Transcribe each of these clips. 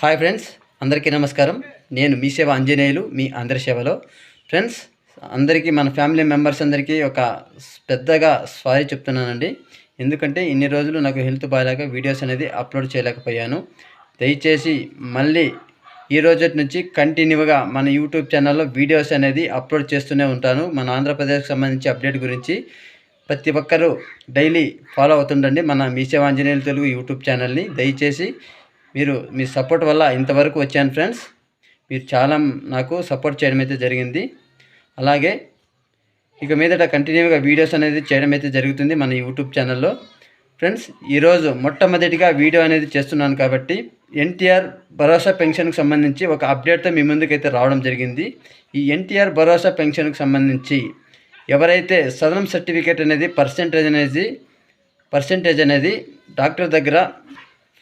Hi friends అందరికీ నమస్కారం. నేను మీ సేవ ఆంజనేయులు మీ అందరి సేవలో. ఫ్రెండ్స్ అందరికీ మన ఫ్యామిలీ మెంబర్స్ అందరికీ ఒక పెద్దగా సారీ చెప్తున్నానండి. ఎందుకంటే ఇన్ని రోజులు నాకు హెల్త్ బాగాలేక వీడియోస్ అనేది అప్లోడ్ చేయలేకపోయాను. దయచేసి మళ్ళీ ఈ రోజు నుంచి కంటిన్యూగా మన యూట్యూబ్ ఛానల్లో వీడియోస్ అనేది అప్లోడ్ చేస్తూనే ఉంటాను. మన ఆంధ్రప్రదేశ్కి సంబంధించి అప్డేట్ గురించి ప్రతి ఒక్కరూ డైలీ ఫాలో అవుతుండండి మన మీసేవ ఆంజనేయులు తెలుగు యూట్యూబ్ ఛానల్ని. దయచేసి మీరు మీ సపోర్ట్ వల్ల ఇంతవరకు వచ్చాను ఫ్రెండ్స్. మీరు చాలా నాకు సపోర్ట్ చేయడం అయితే జరిగింది. అలాగే ఇక మీదట కంటిన్యూగా వీడియోస్ అనేది చేయడం అయితే జరుగుతుంది మన యూట్యూబ్ ఛానల్లో. ఫ్రెండ్స్ ఈరోజు మొట్టమొదటిగా వీడియో అనేది చేస్తున్నాను కాబట్టి ఎన్టీఆర్ భరోసా పెన్షన్కి సంబంధించి ఒక అప్డేట్తో మీ ముందుకైతే రావడం జరిగింది. ఈ ఎన్టీఆర్ భరోసా పెన్షన్కి సంబంధించి ఎవరైతే సదనం సర్టిఫికేట్ అనేది పర్సెంటేజ్ అనేది పర్సెంటేజ్ అనేది డాక్టర్ దగ్గర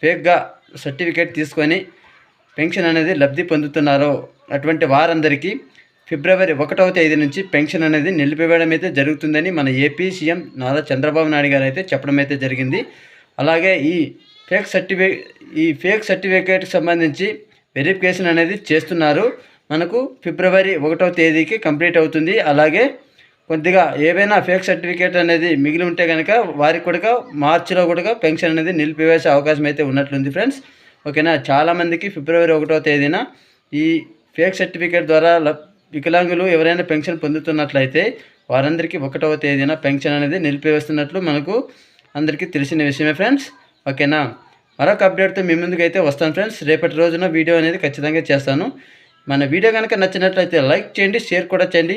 ఫేక్గా సర్టిఫికేట్ తీసుకొని పెన్షన్ అనేది లబ్ధి పొందుతున్నారో అటువంటి వారందరికీ ఫిబ్రవరి ఒకటవ తేదీ నుంచి పెన్షన్ అనేది నిలిపివేయడం అయితే జరుగుతుందని మన ఏపీ సీఎం నారా చంద్రబాబు నాయుడు గారు అయితే చెప్పడం అయితే జరిగింది. అలాగే ఈ ఫేక్ సర్టిఫికే ఈ ఫేక్ సర్టిఫికేట్కి సంబంధించి వెరిఫికేషన్ అనేది చేస్తున్నారు. మనకు ఫిబ్రవరి ఒకటవ తేదీకి కంప్లీట్ అవుతుంది. అలాగే కొద్దిగా ఏవైనా ఫేక్ సర్టిఫికేట్ అనేది మిగిలి ఉంటే కనుక వారికి కూడా మార్చిలో కూడా పెన్షన్ అనేది నిలిపివేసే అవకాశం అయితే ఉన్నట్లుంది ఫ్రెండ్స్. ఓకేనా? చాలామందికి ఫిబ్రవరి ఒకటో తేదీన ఈ ఫేక్ సర్టిఫికేట్ ద్వారా వికలాంగులు ఎవరైనా పెన్షన్ పొందుతున్నట్లయితే వారందరికీ ఒకటవ తేదీన పెన్షన్ అనేది నిలిపివేస్తున్నట్లు మనకు అందరికీ తెలిసిన విషయమే ఫ్రెండ్స్. ఓకేనా? మరొక అప్డేట్తో మీ ముందుకు అయితే వస్తాను ఫ్రెండ్స్. రేపటి రోజున వీడియో అనేది ఖచ్చితంగా చేస్తాను. మన వీడియో కనుక నచ్చినట్లయితే లైక్ చేయండి షేర్ కూడా చేయండి.